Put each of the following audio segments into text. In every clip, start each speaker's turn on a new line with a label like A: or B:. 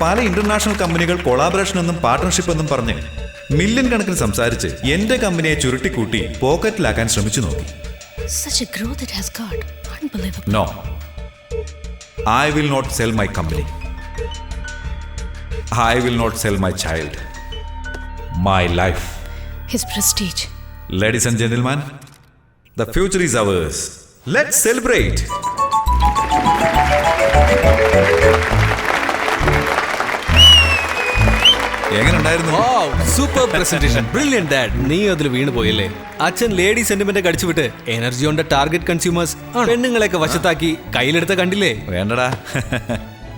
A: പല ഇന്റർനാഷണൽ കമ്പനികൾ കൊളാബറേഷൻ എന്നും പാർട്ട്ണർഷിപ്പ് എന്നും പറഞ്ഞ് മില്യൺ കണക്കിന് സംസാരിച്ച് എന്റെ കമ്പനിയെ ചുരുട്ടിക്കൂട്ടി പോക്കറ്റിലാക്കാൻ ശ്രമിച്ചു നോക്കി. No I will not sell my company I will not sell my child my life. Ladies and gentlemen, the future is ours. Let's celebrate. എങ്ങനെ ഉണ്ടായിരുന്നു
B: സൂപ്പർ പ്രസന്റേഷൻ ബ്രില്യൻ ഡാഡ് നീ അതിൽ വീണ് പോയല്ലേ അച്ഛൻ lady sentiment energy target consumers പെണ്ണുങ്ങളെയൊക്കെ വശത്താക്കി കയ്യിലെടുത്ത കണ്ടില്ലേ?
A: വേണ്ടടാ.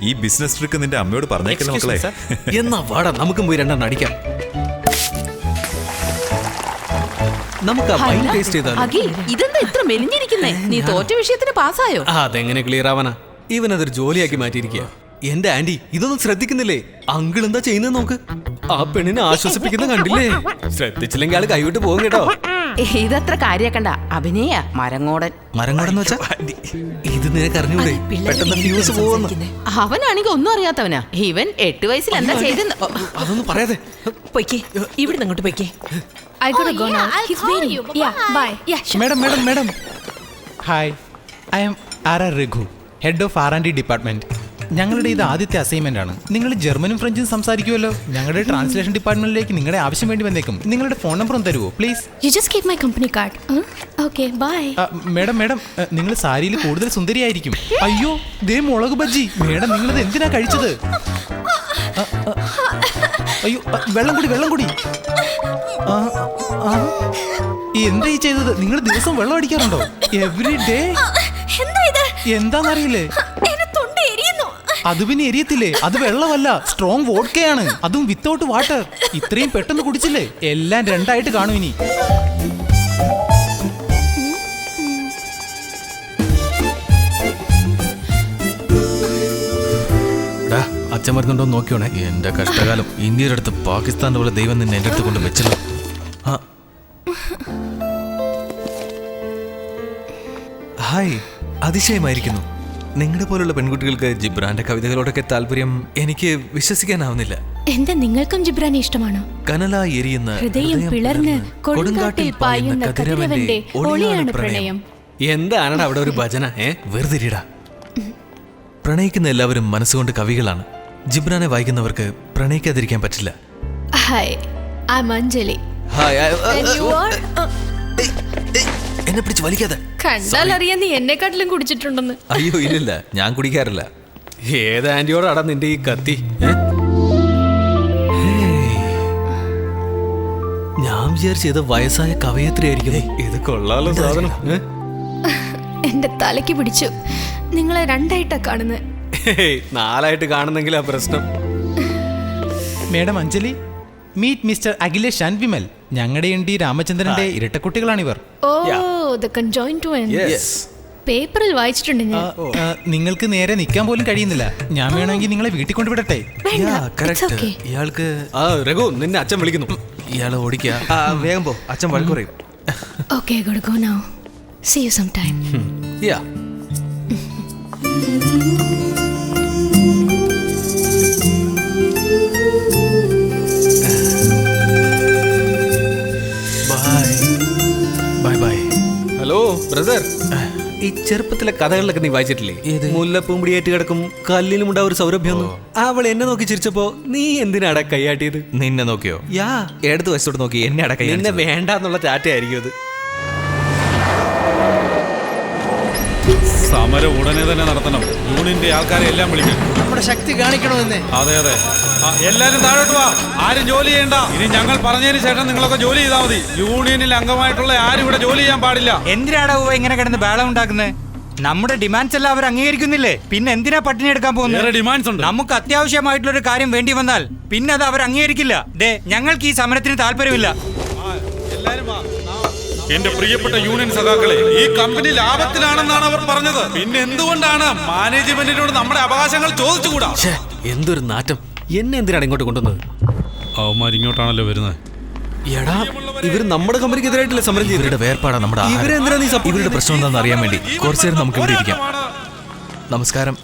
A: ഈ ബിസിനസ് ട്രിക്ക് നിന്റെ അമ്മയോട് പറഞ്ഞേക്കല്ലോ മക്കളെ?
B: എന്നാ വാടാ നമുക്കും പോയി രണ്ടെണ്ണം അടിക്കാം. നമുക്ക് വൈൻ ടേസ്റ്റ് ചെയ്താലോ?
C: അഖിൽ ഇതെന്താ ഇത്ര മെലിഞ്ഞിരിക്കുന്നേ? നീ തോറ്റ വിഷയത്തിന് പാസ്സായോ?
B: അതെങ്ങനെ ക്ലിയർ ആവാനാ? ഇവൻ അതൊരു ജോലിയാക്കി മാറ്റിയിരിക്കുക എന്റെ ആന്റി ഇതൊന്നും ശ്രദ്ധിക്കുന്നില്ലേ? അങ്കിൾ എന്താ ചെയ്യുന്നത് നോക്ക്? ആ പെണ്ണിനെ ആശ്വസിപ്പിക്കുന്ന കണ്ടില്ലേ? ശ്രദ്ധിച്ചില്ലെങ്കിൽ ആൾ കൈവിട്ട് പോകും കേട്ടോ.
C: ഇതത്ര കാര്യാക്കണ്ട. അഭിനയ മരങ്ങോടൻ.
B: മരങ്ങോടെന്ന് വെച്ചാ ഇത് നിനക്ക് അറിഞ്ഞൂടെ? പെട്ടെന്ന് ഫ്യൂസ് പോകുന്നു.
C: അവനാണെങ്കിൽ ഒന്നും അറിയാത്തവനാ. ഇവൻ എട്ട് വയസ്സിൽ എന്താ ചെയ്തെന്ന്
B: അതൊന്നും പറയാതെ.
D: പൊയ്ക്കേ ഇവിടെ അങ്ങോട്ട് പൊയ്ക്കേ.
E: I gotta go now. He's waiting. Yeah, bye. Yeah, sure.
F: Madam madam madam hi I'm R R Raghu head of R and D department ഞങ്ങളുടെ ഇത് ആദ്യത്തെ അസൈൻമെന്റ് ആണ്. നിങ്ങൾ ജർമ്മനും ഫ്രഞ്ചും സംസാരിക്കുമല്ലോ ഞങ്ങളുടെ ട്രാൻസ്ലേഷൻ ഡിപ്പാർട്ട്മെന്റിലേക്ക് നിങ്ങളുടെ ആവശ്യം വേണ്ടി വന്നേക്കും. നിങ്ങളുടെ ഫോൺ നമ്പർ ഒന്ന് തരുമോ please
E: You just keep my company card. Okay Okay, bye.
F: Madam madam നിങ്ങൾ സാരിയിൽ കൂടുതൽ സുന്ദരിയായിരിക്കും. അയ്യോ ദേ മുളക് ബജ്ജി. മേഡം നിങ്ങളിത് എന്തിനാ കഴിച്ചത്? അയ്യോ വെള്ളം കുടി വെള്ളം കുടി. എന്താ ഈ ചെയ്തത്? നിങ്ങൾ ദിവസം വെള്ളം അടിക്കാറുണ്ടോ? എവറി ഡേ
E: എന്താ ഇത്?
F: അത് പിന്നെ എരിയത്തില്ലേ? അത് വെള്ളമല്ല സ്ട്രോങ് വോഡ്കയാണ് അതും വിത്തൗട്ട് വാട്ടർ ഇത്രയും പെട്ടെന്ന് കുടിച്ചില്ലേ? എല്ലാം രണ്ടായിട്ട് കാണും ഇനി.
B: അച്ഛൻ വരുന്നുണ്ടോ നോക്കിയോണേ. എന്റെ കഷ്ടകാലം. ഇന്ത്യയുടെ അടുത്ത് പാകിസ്ഥാന്റെ പോലെ ദൈവം നിന്നെ എന്റെ അടുത്ത് കൊണ്ട് വെച്ചല്ലോ. ആ. ഹായ് അതിശയമായിരിക്കുന്നു. നിങ്ങളുടെ പോലുള്ള പെൺകുട്ടികൾക്ക് ജിബ്രാന്റെ കവിതകളോടൊക്കെ താല്പര്യം എനിക്ക് വിശ്വസിക്കാനാവുന്നില്ല.
E: എന്താ നിങ്ങൾക്കും ജിബ്രാനെ ഇഷ്ടമാണോ?
B: കനല എരിയുന്ന
E: ഹൃദയം പിളർന്ന് കൊടുങ്കാട്ടിൽ പായുന്ന കതിരവന്റെ ഒളിയാണ് പ്രണയം.
B: എന്താണ് അവിടെ ഒരു ഭജന ഏ? വെറുതെരിടാ പ്രണയിക്കുന്ന എല്ലാവരും മനസ്സുകൊണ്ട് കവികളാണ്. ജിബ്രാനെ വായിക്കുന്നവർക്ക് പ്രണയിക്കാതിരിക്കാൻ പറ്റില്ല.
E: Hi I am Anjali
B: hi എന്നെ പിടിച്ച് വലിക്കാതെ.
E: കണ്ടാൽ അറിയാൻ നീ എന്നെക്കാട്ടിലും കുടിച്ചിട്ടുണ്ടെന്ന്.
B: അയ്യോ ഇല്ലില്ല. ഞാൻ കുടിക്കാറില്ല. ഏത് ആന്റിയോടാടാ നിന്റെ ഈ കത്തി? ഞാൻ വിചാരിച്ച വിചാരിച്ചത് വയസ്സായ കവയത്രിയായിരിക്കും. ഇത് കൊള്ളാലോ സാധനം?
E: എന്റെ തലയ്ക്ക് പിടിച്ചു. നിങ്ങളെ രണ്ടായിട്ടാ കാണുന്നത്.
B: നാലായിട്ട് കാണുന്നെങ്കിലാ പ്രശ്നം.
F: Madam Anjali? Meet mister Akhilesh and Vimal ഞങ്ങളുടെ എൻ ഡി രാമചന്ദ്രന്റെ ഇരട്ടക്കുട്ടികളാണിവർ
E: ഓ ദ ടു
B: യെസ്
E: പേപ്പറിൽ വായിച്ചിട്ടുണ്ട് ഞാൻ.
F: ആ, നിങ്ങൾക്ക് നേരെ നിൽക്കാൻ പോലും കഴിയുന്നില്ല. ഞാൻ വേണമെങ്കിൽ നിങ്ങളെ വീട്ടിൽ കൊണ്ടുവിടട്ടെ.
E: വേണ്ട.
B: യാ,
E: it's
B: correct. ഇയാൾക്ക് ആ രഘു നിന്നെ അച്ഛൻ വിളിക്കുന്നു. ഇയാളെ ഓടിക്കാ. വേഗം പോ. അച്ഛൻ വഴക്ക് പറയും.
E: Okay, good go go now. See you sometime.
B: Yeah brother ഈ ചെറുപ്പത്തിലെ കഥകളിലൊക്കെ നീ വായിച്ചിട്ടില്ലേ? മുല്ലപ്പൂമ്പിടിയേറ്റ് കിടക്കും കല്ലിലും ഉണ്ടാവും ഒരു സൗരഭ്യം അവൾ എന്നെ നോക്കി ചിരിച്ചപ്പോ നീ എന്തിനാടാ കൈയാട്ടിയത് നിന്നെ നോക്കിയോ? യാ. എടുത്ത് വശത്തോട്ട് നോക്കി എന്നെ അടക്ക എന്നെ വേണ്ടാന്നുള്ള ചാറ്റയായിരിക്കും അത്
G: സമരം ഉടനെ തന്നെ നടത്തണം. യൂണിയന്റെ ആൾക്കാരെ എല്ലാം വിളിക്കണം
F: നമ്മുടെ ശക്തി കാണിക്കണമെന്ന്.
G: അതെ അതെ. എല്ലാരും താഴോട്ട് വാ. ആരും ജോലി ചെയ്യണ്ട. ഇനി ഞങ്ങൾ പറഞ്ഞതിന് ശേഷം നിങ്ങളൊക്കെ ജോലി ചെയ്താൽ മതി. യൂണിയനിൽ അംഗമായിട്ടുള്ള ആരും ഇവിടെ ജോലി ചെയ്യാൻ പാടില്ല.
H: എന്തിനാടാ ഇങ്ങനെ കിടന്ന് ബേളം ഉണ്ടാക്കുന്നത് നമ്മുടെ ഡിമാൻഡ്സ് എല്ലാം അവർ അംഗീകരിക്കുന്നില്ലേ? പിന്നെ എന്തിനാ പട്ടിണി എടുക്കാൻ പോകുന്നത്?
G: ഡിമാൻഡ്സ് ഉണ്ട്.
H: നമുക്ക് അത്യാവശ്യമായിട്ടുള്ള ഒരു കാര്യം വേണ്ടി വന്നാൽ പിന്നെ അത് അവർ അംഗീകരിക്കില്ല. ദേ ഞങ്ങൾക്ക് ഈ സമരത്തിന് താല്പര്യമില്ല.
G: എല്ലാരും വാ. എന്റെ പ്രിയപ്പെട്ട യൂണിയൻ സഖാക്കളെ ഈ കമ്പനി ലാഭത്തിലാണെന്നാണ് അവർ പറഞ്ഞത്. പിന്നെ എന്തുകൊണ്ടാണ് മാനേജ്മെന്റിനോട് നമ്മുടെ അവകാശങ്ങൾ ചോദിച്ചുകൂടാ?
B: എന്തൊരു നാറ്റം. എന്നെ എന്തിനാണ് ഇങ്ങോട്ട് കൊണ്ടുവന്നത്?
G: അവന്മാർ ഇങ്ങോട്ടാണല്ലോ വരുന്നത്.
B: എടാ ഇവർ നമ്മുടെ കമ്പനിക്കെതിരായിട്ടല്ലേ സമരം ചെയ്ത് ഇവരുടെ വേർപാടാ നമ്മുടെ ഇവരെന്തിനാ നീ ഇവരുടെ പ്രശ്നം എന്താണെന്ന് അറിയാൻ വേണ്ടി കുറച്ചു നേരം നമുക്ക് ഇവിടെ ഇരിക്കാം. നമസ്കാരം.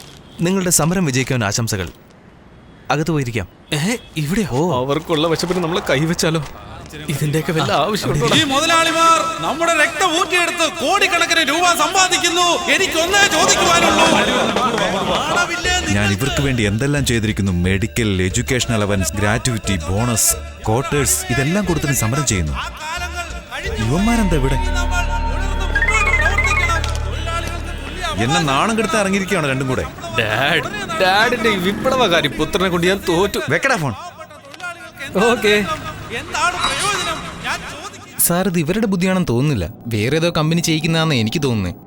B: നിങ്ങളുടെ സമരം വിജയിക്കാൻ ആശംസകൾ. അകത്ത് പോയിരിക്കാം. ഏ ഇവിടെ ഓ. അവർക്കുള്ള വിശപ്പിന് നമ്മൾ കൈവച്ചാലോ? ഇതിന്റെയൊക്കെ വല്ല ആവശ്യമുണ്ടോ?
G: ഈ മുതലാളിമാർ നമ്മുടെ രക്തം ഊറ്റിയെടുത്ത് കോടിക്കണക്കിന് രൂപ സമ്പാദിക്കുന്നു. എനിക്കൊന്നേ ചോദിക്കുവാനുള്ളൂ.
A: ഞാൻ ഇവർക്ക് വേണ്ടി എന്തെല്ലാം ചെയ്തിരിക്കുന്നു? Medical education allowance gratuity bonus quarters ഇതെല്ലാം കൊടുത്തിട്ട് സമരം ചെയ്യുന്നു. യുവന്മാരെന്താ ഇവിടെ? എന്നെ നാണം കെടുത്ത് ഇറങ്ങിയിരിക്കുകയാണ് രണ്ടും കൂടെ.
B: ഡാഡ് ഡാഡിന്റെ ഈ വിപ്ലവകാരി പുത്രനെ കൊണ്ട് ഞാൻ തോറ്റു.
A: വെക്കടാ ഫോൺ.
B: ഓക്കെ.
G: എന്താണ് പ്രയോജനം? ഞാൻ ചോദിക്കുന്നു
F: സാർ ഇത് ഇവരുടെ ബുദ്ധിയാണെന്ന് തോന്നുന്നില്ല. വേറെ ഏതോ കമ്പനി ചെയ്യിക്കുന്നതാണെന്ന് എനിക്ക് തോന്നുന്നത്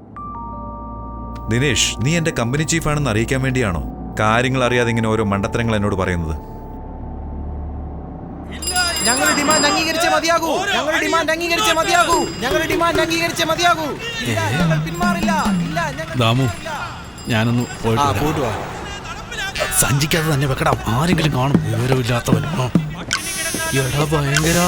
A: ദിനേഷ് നീ എന്റെ കമ്പനി ചീഫാണെന്ന് അറിയിക്കാൻ വേണ്ടിയാണോ? കാര്യങ്ങൾ അറിയാതെ ഇങ്ങനെ ഓരോ മണ്ടത്തരങ്ങൾ എന്നോട് പറയുന്നത്.
F: ഞങ്ങളുടെ ഡിമാൻഡ് അംഗീകരിച്ചേ മതിയാകൂ. ഞങ്ങളുടെ ഡിമാൻഡ് അംഗീകരിച്ചേ മതിയാകൂ. ഞങ്ങളുടെ ഡിമാൻഡ് അംഗീകരിച്ചേ മതിയാകൂ. ഇല്ല ഞങ്ങൾ പിന്മാറില്ല. ഇല്ല ഞങ്ങൾ
I: ദാമു ഞാനൊന്ന് പോയിട്ട്. സഞ്ചിക്കാതെ തന്നെ വെക്കടാ. ആരെങ്കിലും കാണും. വിവരമില്ലാത്തവൻ.
B: എടാ ഭയങ്കര.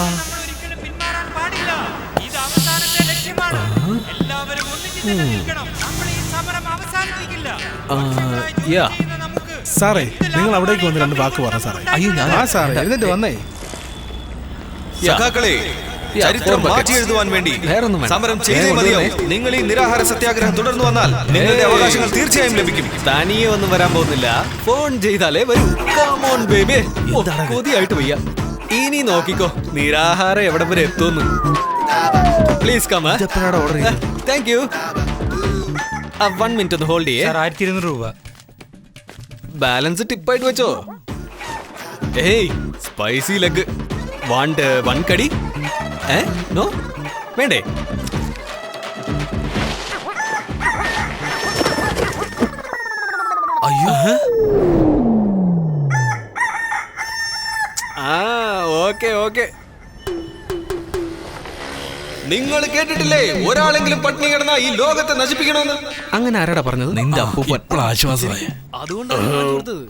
B: യാ
I: സാറേ നിങ്ങൾ അവിടേക്ക് വന്ന് രണ്ട് വാക്ക് പറ സാറേ?
B: അയ്യോ ഞാൻ
I: ആ സാറേ എന്നിട്ട് വന്നേ.
A: സഖാക്കളെ ചരിത്രം മാറ്റി എഴുതുവാൻ വേണ്ടി സമരം ചെയ്തേ മതിയാവും. നിങ്ങൾ ഈ നിരാഹാര സത്യാഗ്രഹം തുടർന്നു വന്നാൽ നിങ്ങളുടെ അവകാശങ്ങൾ തീർച്ചയായും ലഭിക്കും.
B: തനിയെ ഒന്നും വരാൻ പോകുന്നില്ല. ഫോൺ ചെയ്താലേ വരൂ. കമോൺ ബേബി കൊതിയായിട്ട് വയ്യ. ഇനി നോക്കിക്കോ. നിരാഹാരം എവിടെ വരെ എത്തുന്നു please come thank you one minute ഒന്ന് ഹോൾഡ് ചെയ്യേ.
H: സാർ ആയിരത്തി ഇരുന്നൂറ് രൂപ.
B: ബാലൻസ് ടിപ്പായിട്ട് വെച്ചോ. ഏയ് സ്പൈസി ലെഗ് വാണ്ട് വൺ കടി. ഏ നോ വേണ്ടേ? അയ്യോ ആ ഓക്കെ ഓക്കെ. നിങ്ങൾ കേട്ടിട്ടില്ലേ? ഒരാളെങ്കിലും പട്ടിണി കിടന്ന ഈ ലോകത്തെ നശിപ്പിക്കണമെന്ന്? അങ്ങനെ ആരാടാ പറഞ്ഞത്? നിന്റെ അപ്പൂപ്പൻ.
I: ആശ്വാസമായി.
B: അതുകൊണ്ടാണ് ഞാൻ കൊടുത്തത്.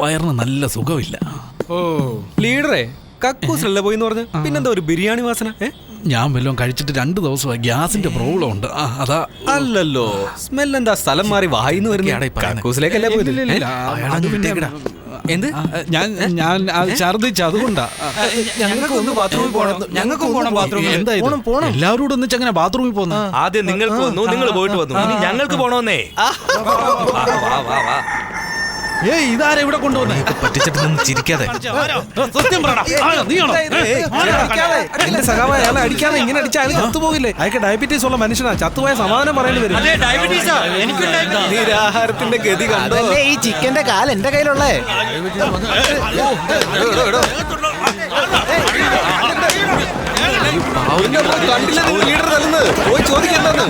I: വയറിന് നല്ല സുഖമില്ല.
B: ഓ ലീഡറേ കക്കൂസിലല്ലേ പോയി പറഞ്ഞു? പിന്നെന്താ ഒരു ബിരിയാണി വാസന? ഏ?
I: ഞാൻ വല്ലതും കഴിച്ചിട്ട് രണ്ട് ദിവസമായി ഗ്യാസിന്റെ പ്രോബ്ലം ഉണ്ട്. അതാ.
B: അല്ലല്ലോ സ്മെൽ എന്താ സ്ഥലം മാറി വായിന്ന് വരുന്ന കക്കൂസിലേക്കല്ലേ
I: പോയില്ല
B: എന്ത്?
I: ഞാൻ ഞാൻ ഛർദിച്ച ഛർദ്ദിച്ച് അതുകൊണ്ടാ.
H: ഞങ്ങൾക്ക് ഒന്ന് ബാത്റൂമിൽ പോകണം ഞങ്ങൾക്ക് പോകണം ബാത്റൂമിൽ.
I: എന്താ പോണം എല്ലാവരും കൂടെ ഒന്നിച്ച് അങ്ങനെ ബാത്റൂമിൽ പോകുന്നു
J: ആദ്യം നിങ്ങൾക്ക് വന്നു നിങ്ങൾ പോയിട്ട് വന്നു. ഞങ്ങൾക്ക് പോണോന്നേ.
I: ഏയ് ഇതാരാ ഇവിടെ കൊണ്ടുവന്നേ?
B: പറ്റിച്ചിട്ടൊന്നും ചിരിക്കാതെ.
I: സത്യം പറയടാ. ആ, നീയാണോ? ഏ,
B: എന്റെ സഖാവ് അയാളെ അടിക്കാതെ ഇങ്ങനെ അടിച്ചാൽ അയാൾ ചത്തുപോകില്ലേ അയാൾക്ക് ഡയബറ്റീസ് ഉള്ള മനുഷ്യനാ. ചത്തുപോയ സമാധാനം പറയേണ്ടി വരും. നിരാഹാരത്തിന്റെ ഗതി കണ്ടോ?
F: ഈ ചിക്കന്റെ കാൽ എന്റെ കയ്യിലുള്ളേ?
B: കണ്ടില്ല. ലീഡർ തല്ലുന്നത്? പോയി ചോദിക്കെന്താന്ന്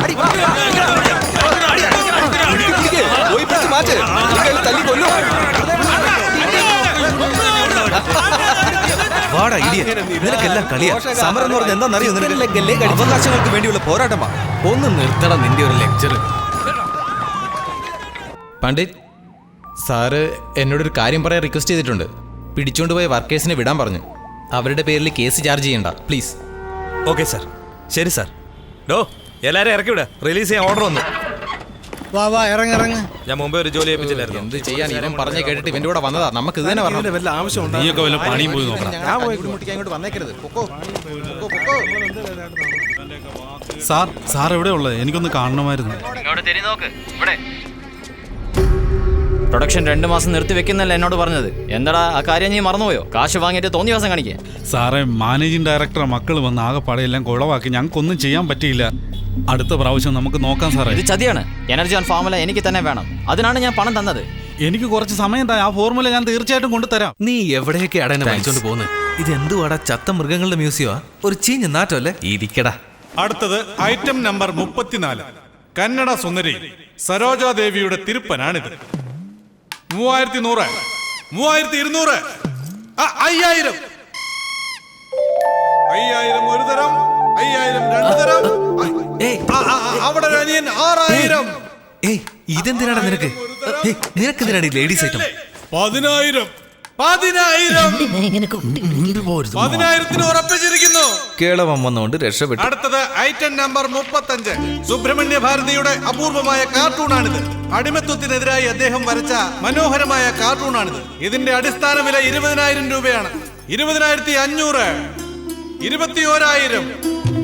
A: വാടാ ഇടിയ നിനക്കെല്ലാം കളിയാ. സമരം എന്ന് പറഞ്ഞ എന്താണെന്നറിയോ നിനക്ക്? അവകാശങ്ങൾക്ക് വേണ്ടിയുള്ള പോരാട്ടമാ.
B: ഒന്ന് നിർത്തട നിന്റെ ഒരു ലെക്ചർ
F: പണ്ഡിറ്റ് സാറ് എന്നോടൊരു കാര്യം പറയാൻ റിക്വസ്റ്റ് ചെയ്തിട്ടുണ്ട്. പിടിച്ചുകൊണ്ട് പോയ വർക്കേഴ്സിനെ വിടാൻ പറഞ്ഞു. അവരുടെ പേരിൽ കേസ് ചാർജ് ചെയ്യണ്ട. പ്ലീസ്
J: ഓക്കെ സാർ ശരി സാർ ഡോ എല്ലാരും ഇറക്കി വിട. റിലീസ് ചെയ്യാൻ ഓർഡർ വന്നു.
H: വാ വാ ഇറങ്ങ ഇറങ്ങ.
J: ഞാൻ മുമ്പേ ഒരു ജോലി ഏൽപ്പിച്ചില്ലായിരുന്നു?
F: എന്ത് ചെയ്യാൻ ഇവൻ പറഞ്ഞ കേട്ടിട്ട് ഇവന്റെ കൂടെ വന്നതാ. നമുക്ക് ഇത് തന്നെ പറഞ്ഞു
B: വല്ല ആവശ്യമുണ്ട്
I: നീയൊക്കെ വല്ല പണിയും പോയി നോക്കണം.
F: ഞാൻ പോയി മുട്ടിക്കാൻ ഇങ്ങോട്ട് വന്നേക്കരുത്. പൊക്കോ പൊക്കോ പൊക്കോ.
I: സാർ സാർ എവിടെ ഉള്ളത് എനിക്കൊന്ന് കാണണമായിരുന്നു.
J: പ്രൊഡക്ഷൻ രണ്ട് മാസം നിർത്തി വെക്കുന്നല്ല എന്നോട് പറഞ്ഞത്. എന്താടാ ആ കാര്യം നീ മറന്നുപോയോ? കാശ് വാങ്ങിയിട്ട് തോന്നിയ ദിവസം കാണിക്കേ.
I: സാറേ മാനേജിംഗ് ഡയറക്ടർ മക്കൾ വന്ന് ആകെ പടയെല്ലാം കുളവാക്കി. ഞങ്ങൾക്കൊന്നും ചെയ്യാൻ പറ്റിയില്ല. അടുത്ത പ്രാവശ്യം നമുക്ക് നോക്കാം സാറേ.
J: ഇത് ചതിയാണ്. എനർജി ഓൺ ഫോർമുല എനിക്ക് തന്നെ വേണം. അതിനാണ് ഞാൻ പണം തന്നത്.
I: എനിക്ക് കുറച്ച് സമയം താ ആ ഫോർമുല ഞാൻ തീർച്ചയായിട്ടും കൊണ്ടുതരാം.
B: നീ എവിടെയൊക്കെ അടനെ വാങ്ങിച്ചോണ്ട് പോകുന്നത് ഇത് എന്തുവാടാ ചത്ത മൃഗങ്ങളുടെ മ്യൂസിയമാ? ഒരു ചീഞ്ഞ നാറ്റം അല്ലേ ഇരിക്കടാ.
G: അടുത്തത് ഐറ്റം നമ്പർ മുപ്പത്തിനാല്. കന്നഡ സുന്ദരി സരോജാദേവിയുടെ തിരുപ്പനാണിത്. മൂവായിരത്തി നൂറ് മൂവായിരത്തി ഇരുന്നൂറ് അയ്യായിരം. അയ്യായിരം ഒരു തരം അയ്യായിരം രണ്ട് തരം. അവിടെ ഒരു അനിയൻ ആറായിരം.
B: ഏയ് ഇതെന്തിനാടാ നിനക്ക്? നിനക്ക് എന്തിനാണ് ലേഡീസ് ഐറ്റം
G: പതിനായിരം. പതിനായിരം. പതിനായിരത്തിന് ഉറപ്പിച്ചിരിക്കുന്നു.
B: കേളവൻ വന്നുകൊണ്ട് രക്ഷപ്പെട്ടു.
G: അടുത്തത് ഐറ്റം നമ്പർ മുപ്പത്തഞ്ച്. സുബ്രഹ്മണ്യ ഭാരതിയുടെ അപൂർവമായ കാർട്ടൂണാണിത്. അടിമത്വത്തിനെതിരായി അദ്ദേഹം വരച്ച മനോഹരമായ കാർട്ടൂണാണിത്. ഇതിന്റെ അടിസ്ഥാന വില ഇരുപതിനായിരം രൂപയാണ്. ഇരുപതിനായിരത്തി അഞ്ഞൂറ്. ഇരുപത്തി ഓരായിരം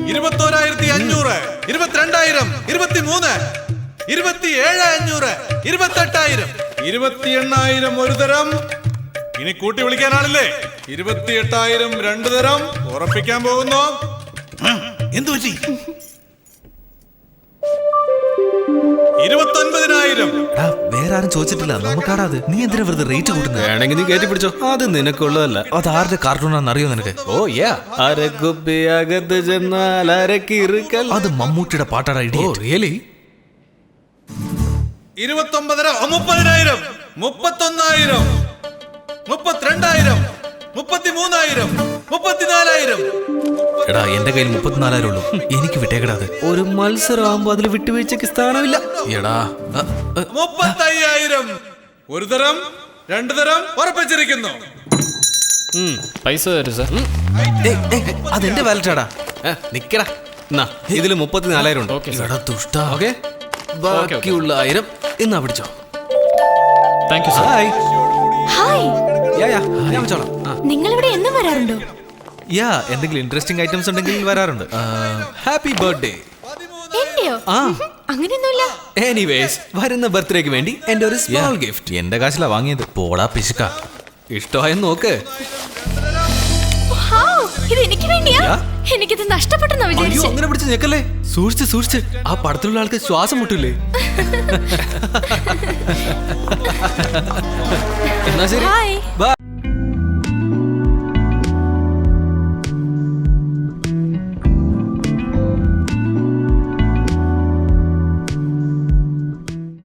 G: ഇരുപത്തോരായിരത്തി അഞ്ഞൂറ് ഇരുപത്തിരണ്ടായിരം ഇരുപത്തിമൂന്ന് ഇരുപത്തി ഏഴ് അഞ്ഞൂറ് ഇരുപത്തെട്ടായിരം. ഇരുപത്തി എണ്ണായിരം ഒരു തരം. ഇനി കൂട്ടി വിളിക്കാനാളില്ലേ? ഇരുപത്തി എട്ടായിരം രണ്ടു തരം. ഉറപ്പിക്കാൻ പോകുന്നു. എന്തു പറ്റി? ഇരുപത്തൊൻപതിനായിരം
B: എടാ, വേറെ ആരും ചോദിച്ചിട്ടില്ല. നമുക്കാടാ അത്. നീ എന്തിനാ വെറുതെ റേറ്റ് കൂട്ടുന്നത് വേണമെങ്കിൽ നീ കയറ്റി പിടിച്ചോ. അത് നിനക്കുള്ളതല്ല. അത് ആരുടെ കാർട്ടൂണാന്ന് അറിയോ നിനക്ക്? ഓ യാ. അരകുപ്പിയകത്ത് ചെന്നാൽ അരക്കിറുക്കൽ. അത് മമ്മൂട്ടിയുടെ പാട്ടാടാ ഇടി റിയലി
G: ഇരുപത്തൊമ്പതര മുപ്പതിനായിരം. മുപ്പത്തൊന്നായിരം. മുപ്പത്തിരണ്ടായിരം. മുപ്പത്തിമൂന്നായിരം. മുപ്പത്തിനാലായിരം.
B: എടാ എന്റെ കയ്യിൽ മുപ്പത്തിനാലായിരം ഉള്ളൂ. എനിക്ക് വിട്ടേക്കടാ അത്. ഒരു മത്സരം ആകുമ്പോ അതിൽ വിട്ടുവീഴ്ചക്ക് സ്ഥാനമില്ല. എടാ
G: മുപ്പത്തയ്യായിരം. ഒരു തരം രണ്ടു തരം ഉറപ്പിച്ചിരിക്കുന്നു.
J: പൈസ തരും സാർ.
B: അതെന്റെ വാലറ്റാടാ. നിക്കടാ. എന്നാ ഇതിൽ മുപ്പത്തിനാലായിരം ഉണ്ട്. എടാ ദുഷ്ട. ഓക്കെ. ബാക്കിയുള്ള ആയിരം എന്നാ പിടിച്ചോ
J: thank you sir.
B: Hi.
E: Hi.
B: Yeah yeah ഞാൻ വെച്ചോളാം
E: നിങ്ങൾ ഇവിടെ എന്നും വരാറുണ്ടോ?
B: യാ എന്തെങ്കിലും ഇൻട്രസ്റ്റിംഗ് ഐറ്റംസ് ഉണ്ടെങ്കിൽ വരാറുണ്ട്. ഹാപ്പി ബർത്ത്ഡേ
E: എന്റെയോ?
B: ആ.
E: അങ്ങനെയൊന്നുമില്ല.
B: എനിവേസ് വരുന്ന ബർത്ത്ഡേക്ക് വേണ്ടി എന്റെ ഒരു സ്മോൾ ഗിഫ്റ്റ് എന്റെ കാശിലാ വാങ്ങിയത്. പോടാ പിശുക്ക. ഇഷ്ടമായെന്ന് നോക്ക്.
E: ഇത് എനിക്ക് വേണ്ടിയാ. എനിക്കിത് നഷ്ടപ്പെട്ടെന്നാ വിചാരിച്ചു.
B: അങ്ങനെ പിടിച്ച് ഞെക്കല്ലേ സൂക്ഷിച്ച് സൂക്ഷിച്ച്. ആ പടത്തിലുള്ള ആൾക്ക് ശ്വാസം മുട്ടില്ലേ? എന്നാ ശരി. ബൈ